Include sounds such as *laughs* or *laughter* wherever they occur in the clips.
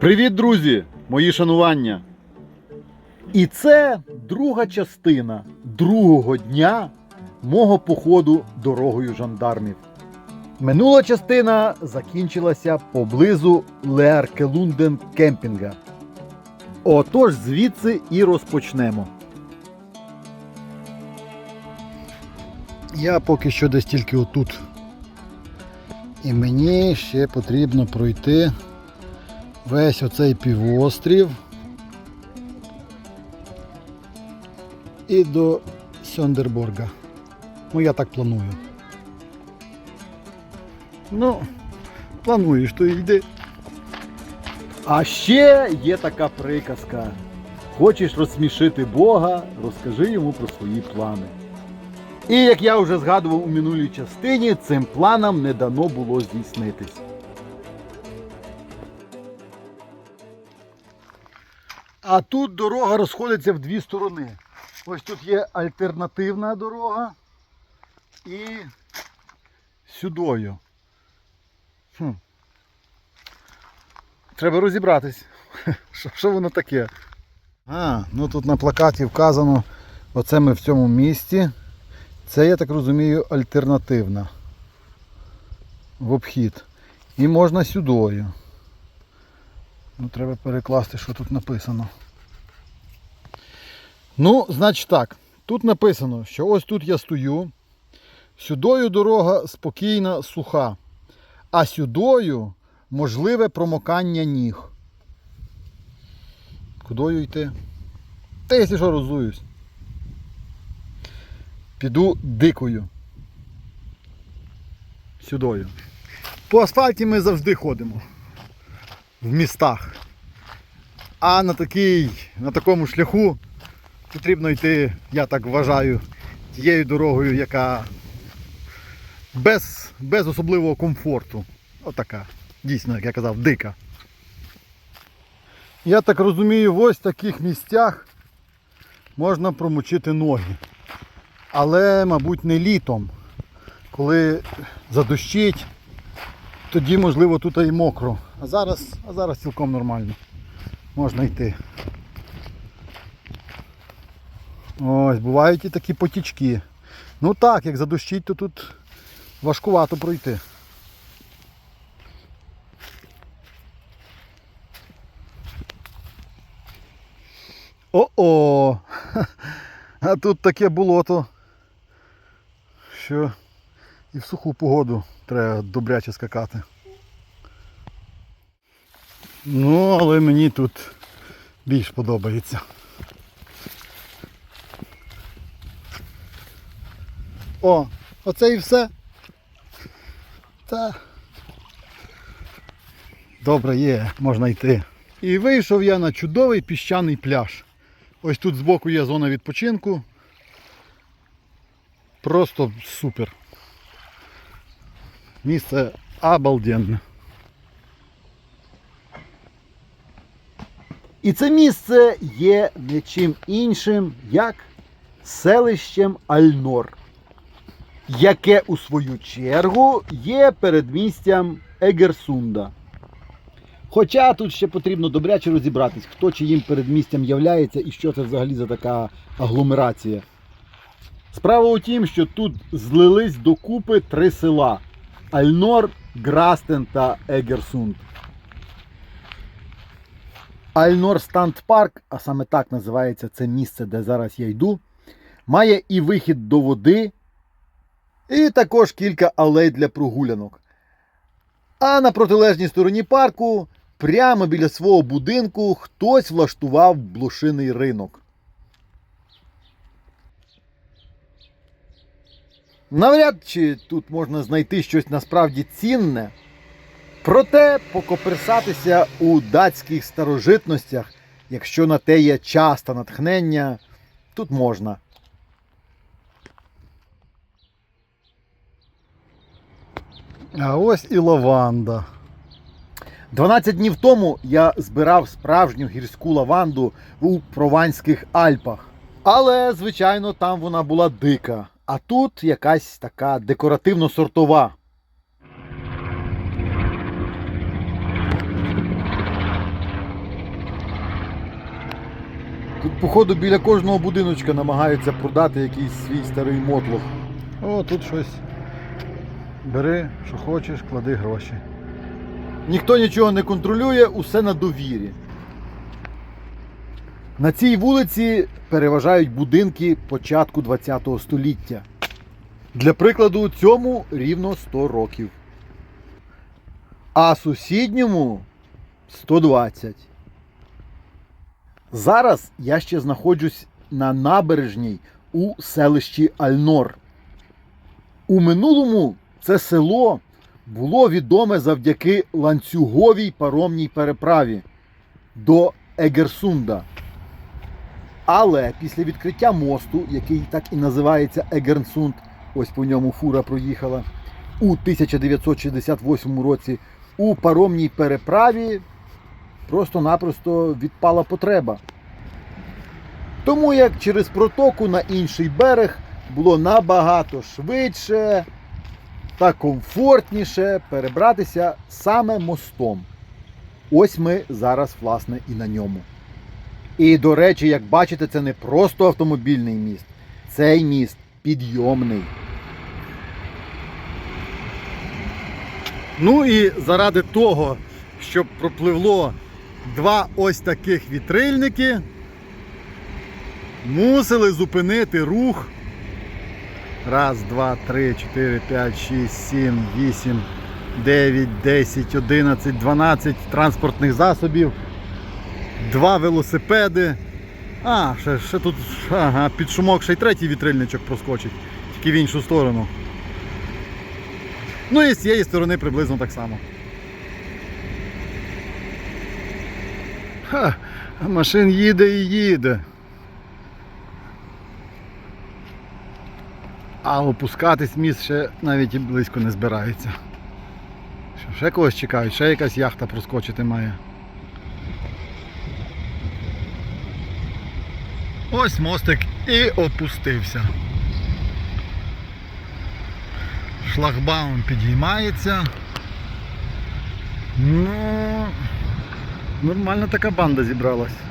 Привіт, друзі! Мої шанування! І це друга частина другого дня мого походу дорогою жандармів. Минула частина закінчилася поблизу Леаркелунден кемпінга. Отож, звідси і розпочнемо. Я поки що десь тільки отут. І мені ще потрібно пройти весь оцей півострів і до Сьондерборга. Ну, я так планую. Ну, плануєш, то йди. А ще є така приказка. Хочеш розсмішити Бога, розкажи йому про свої плани. І як я вже згадував у минулій частині, цим планам не дано було здійснитись. А тут дорога розходиться в дві сторони. Ось тут є альтернативна дорога і сюдою. Хм. Треба розібратись, *laughs* що, що воно таке. А, ну тут на плакаті вказано, оце ми в цьому місці. Це, я так розумію, альтернативна. В обхід. І можна сюдою. Ну, треба перекласти, що тут написано. Ну, значить так. Тут написано, що ось тут я стою. Сюдою дорога спокійна, суха. А сюдою можливе промокання ніг. Кудою йти? Та якщо що розуюсь. Піду дикою. Сюдою. По асфальті ми завжди ходимо. В містах. А на, такий, на такому шляху потрібно йти, я так вважаю, тією дорогою, яка без, без особливого комфорту. Отака. Дійсно, як я казав, дика. Я так розумію, в ось таких місцях можна промочити ноги. Але, мабуть, не літом. Коли задощить, тоді, можливо, тут і мокро. А зараз, а зараз цілком нормально. Можна йти. Ось, бувають і такі потічки. Ну так, як задощить, то тут важкувато пройти. О-о! *laughs* А тут таке болото, що і в суху погоду треба добряче скакати. Ну, але мені тут більш подобається. О, оце і все. Та. Добре є, можна йти. І вийшов я на чудовий піщаний пляж. Ось тут збоку є зона відпочинку. Просто супер. Місце обалденне. І це місце є не чим іншим, як селищем Альнор, яке у свою чергу є передмістям Егерсунда. Хоча тут ще потрібно добряче розібратись, хто чиїм передмістям являється і що це взагалі за така агломерація. Справа у тім, що тут злились докупи три села: Альнор, Грастен та Егерсунд. Альнор Станд Парк, а саме так називається це місце, де зараз я йду, має і вихід до води, і також кілька алей для прогулянок. А на протилежній стороні парку, прямо біля свого будинку, хтось влаштував блошиний ринок. Навряд чи тут можна знайти щось насправді цінне. Проте покоперсатися у датських старожитностях, якщо на те є час та натхнення, тут можна. А ось і лаванда. 12 днів тому я збирав справжню гірську лаванду у Прованських Альпах. Але, звичайно, там вона була дика. А тут якась така декоративно-сортова. Тут, походу, біля кожного будиночка намагаються продати якийсь свій старий мотлох. О, тут щось. Бери, що хочеш, клади гроші. Ніхто нічого не контролює, усе на довірі. На цій вулиці переважають будинки початку ХХ століття. Для прикладу, цьому рівно 100 років. А сусідньому 120. Зараз я ще знаходжусь на набережній у селищі Альнор. У минулому це село було відоме завдяки ланцюговій паромній переправі до Егерсунда. Але після відкриття мосту, який так і називається Егернсунд, ось по ньому фура проїхала, у 1968 році у паромній переправі просто-напросто відпала потреба. Тому як через протоку на інший берег було набагато швидше та комфортніше перебратися саме мостом. Ось ми зараз, власне, і на ньому. І, до речі, як бачите, це не просто автомобільний міст, цей міст підйомний. Ну і заради того, щоб пропливло два ось таких вітрильники, мусили зупинити рух. Раз, два, три, чотири, п'ять, шість, сім, вісім, дев'ять, десять, одинадцять, дванадцять транспортних засобів, два велосипеди. А, ще, ще тут ага, під шумок ще й третій вітрильничок проскочить, тільки в іншу сторону. Ну і з цієї сторони приблизно так само. Ха, машин їде і їде. А опускатись міст ще навіть і близько не збирається. Ще когось чекають, ще якась яхта проскочити має. Ось мостик і опустився. Шлагбаум підіймається. Ну, нормально така банда зібралась.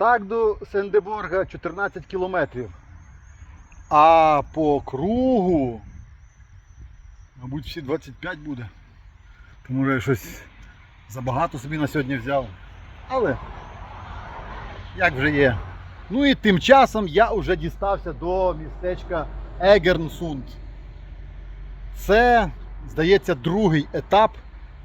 Так до Сендеборга 14 кілометрів. А по кругу, мабуть, всі 25 буде. Тому що я щось забагато собі на сьогодні взяв. Але як вже є. Ну і тим часом я вже дістався до містечка Егернсунд. Це, здається, другий етап,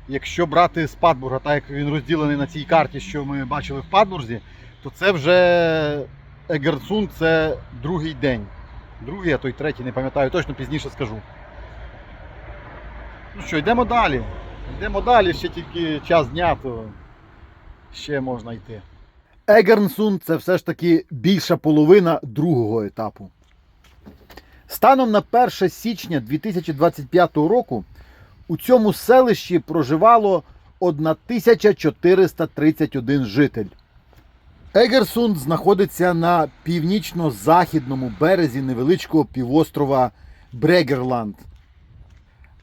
якщо брати з Падбурга, так як він розділений на цій карті, що ми бачили в Падбурзі, то це вже Егерсунд це другий день. Другий, а то й третій, не пам'ятаю, точно пізніше скажу. Ну що, йдемо далі. Йдемо далі, ще тільки час дня, то ще можна йти. Егернсунд це все ж таки більша половина другого етапу. Станом на 1 січня 2025 року у цьому селищі проживало 1431 житель. Егерсунд знаходиться на північно-західному березі невеличкого півострова Брегерланд.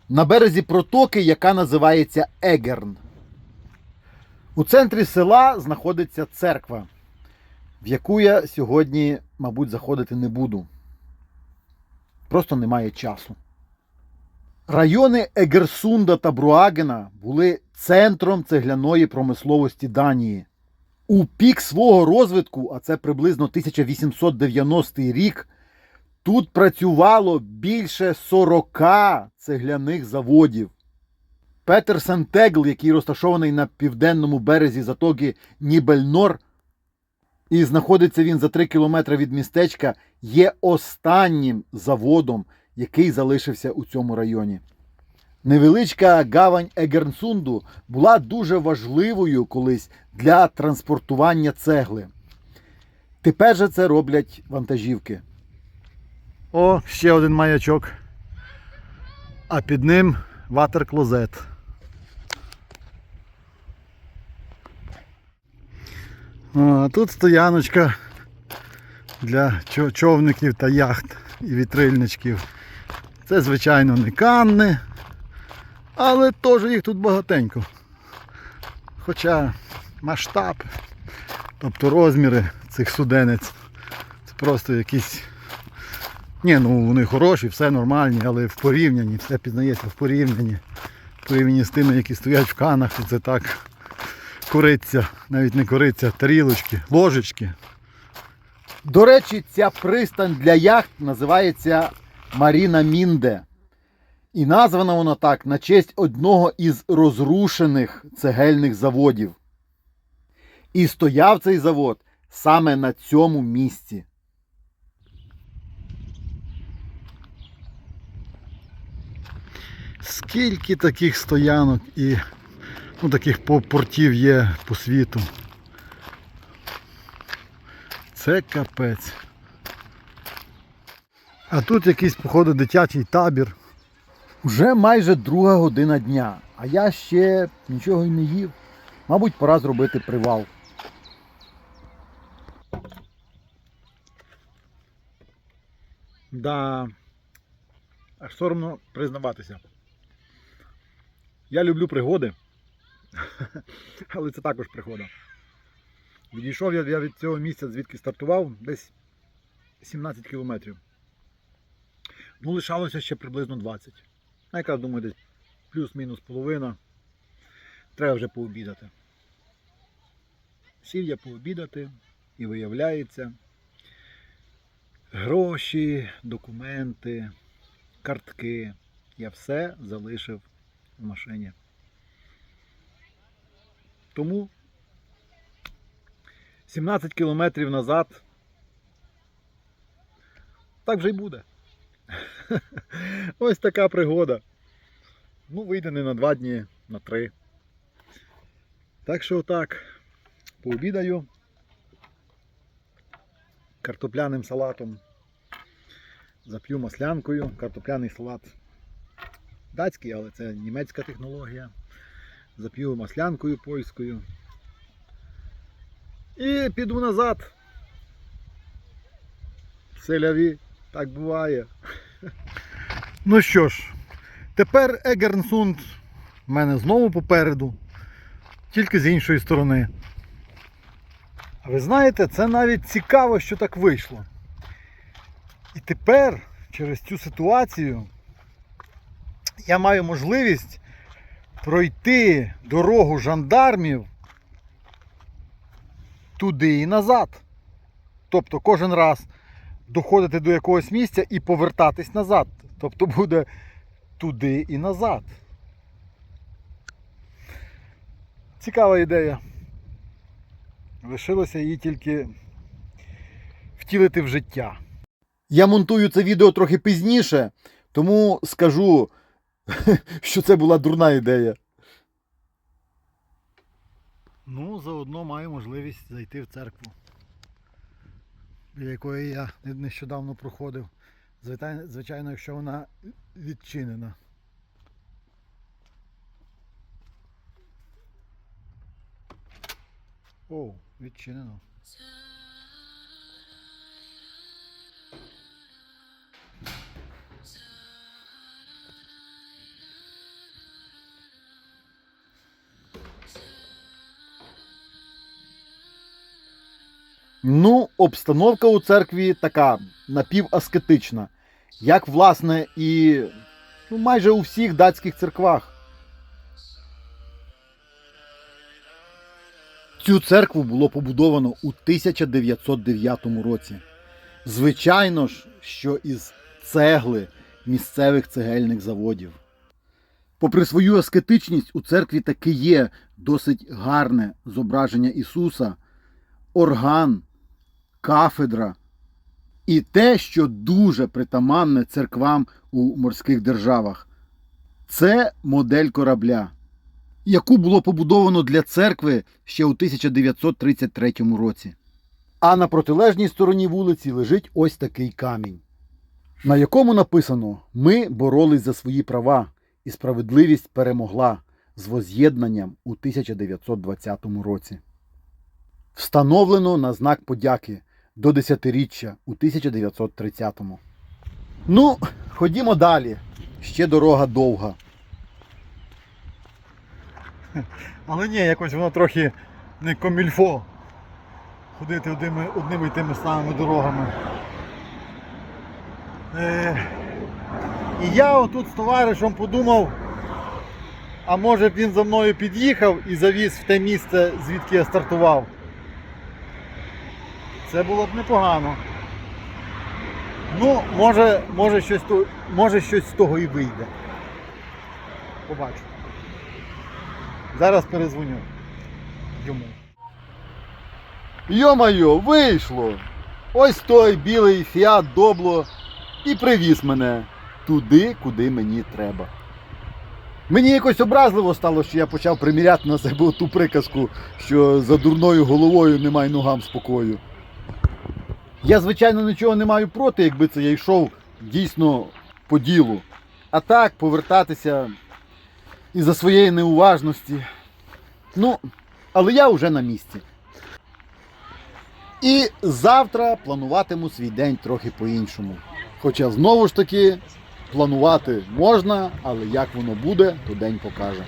На березі протоки, яка називається Егерн. У центрі села знаходиться церква, в яку я сьогодні, мабуть, заходити не буду. Просто немає часу. Райони Егерсунда та Бруагена були центром цегляної промисловості Данії. У пік свого розвитку, а це приблизно 1890 рік, тут працювало більше 40 цегляних заводів. Петерсен Тегл, який розташований на південному березі затоки Нібельнор, і знаходиться він за 3 кілометри від містечка, є останнім заводом, який залишився у цьому районі. Невеличка гавань Егернсунду була дуже важливою колись для транспортування цегли. Тепер же це роблять вантажівки. О, ще один маячок. А під ним ватер-клозет. А тут стояночка для човників та яхт і вітрильничків. Це, звичайно, не канни, але теж їх тут багатенько. Хоча масштаб, тобто розміри цих суденець, це просто якісь. Ні, ну вони хороші, все нормальні, але в порівнянні, все пізнається в порівнянні. В порівнянні з тими, які стоять в канах, то це так кориться, навіть не кориться, тарілочки, ложечки. До речі, ця пристань для яхт називається Маріна Мінде. І названа вона так на честь одного із розрушених цегельних заводів. І стояв цей завод саме на цьому місці. Скільки таких стоянок і ну, таких портів є по світу. Це капець. А тут якийсь, походу, дитячий табір. Уже майже друга година дня, а я ще нічого й не їв. Мабуть, пора зробити привал. Да. Аж соромно признаватися. Я люблю пригоди, *laughs* але це також пригода. Відійшов я, від цього місця, звідки стартував, десь 17 кілометрів. Ну, лишалося ще приблизно 20. А якраз думаю, десь плюс-мінус половина. Треба вже пообідати. Сів я пообідати і виявляється, гроші, документи, картки. Я все залишив в машині. Тому 17 кілометрів назад так вже й буде. *laughs* Ось така пригода. Ну, вийде не на два дні, на три. Так що отак, пообідаю картопляним салатом. Зап'ю маслянкою. Картопляний салат датський, але це німецька технологія. Зап'ю маслянкою польською. І піду назад. Селяві, так буває. Ну що ж, тепер Егернсунд в мене знову попереду, тільки з іншої сторони. А ви знаєте, це навіть цікаво, що так вийшло. І тепер через цю ситуацію я маю можливість пройти дорогу жандармів туди і назад. Тобто кожен раз доходити до якогось місця і повертатись назад. Тобто буде туди і назад. Цікава ідея. Лишилося її тільки втілити в життя. Я монтую це відео трохи пізніше, тому скажу, *laughs* що це була дурна ідея. Ну, заодно маю можливість зайти в церкву, біля якої я нещодавно проходив. Звичайно, якщо вона відчинена. О, відчинено. Ну, обстановка у церкві така напіваскетична, як власне і ну, майже у всіх датських церквах. Цю церкву було побудовано у 1909 році. Звичайно ж, що із цегли місцевих цегельних заводів. Попри свою аскетичність, у церкві таки є досить гарне зображення Ісуса, орган, кафедра і те, що дуже притаманне церквам у морських державах. Це модель корабля, яку було побудовано для церкви ще у 1933 році. А на протилежній стороні вулиці лежить ось такий камінь, на якому написано: Ми боролись за свої права, і справедливість перемогла з воз'єднанням у 1920 році. Встановлено на знак подяки до десятиріччя у 1930-му. Ну, ходімо далі. Ще дорога довга. Але ні, якось воно трохи не комільфо. Ходити одними, одними і тими самими дорогами. Е, і я отут з товаришем подумав, а може б він за мною під'їхав і завіз в те місце, звідки я стартував. Це було б непогано. Ну, може, може, щось, може щось з того і вийде. Побачу. Зараз перезвоню йому. Йо-майо, вийшло! Ось той білий фіат добло і привіз мене туди, куди мені треба. Мені якось образливо стало, що я почав приміряти на себе ту приказку, що за дурною головою немає ногам спокою. Я, звичайно, нічого не маю проти, якби це я йшов дійсно по ділу. А так повертатися із-за своєї неуважності. Ну, але я вже на місці. І завтра плануватиму свій день трохи по-іншому. Хоча знову ж таки планувати можна, але як воно буде, то день покаже.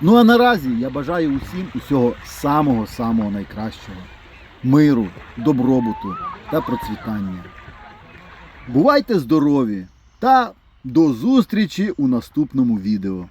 Ну а наразі я бажаю усім усього самого-самого найкращого. Миру, добробуту та процвітання. Бувайте здорові та до зустрічі у наступному відео.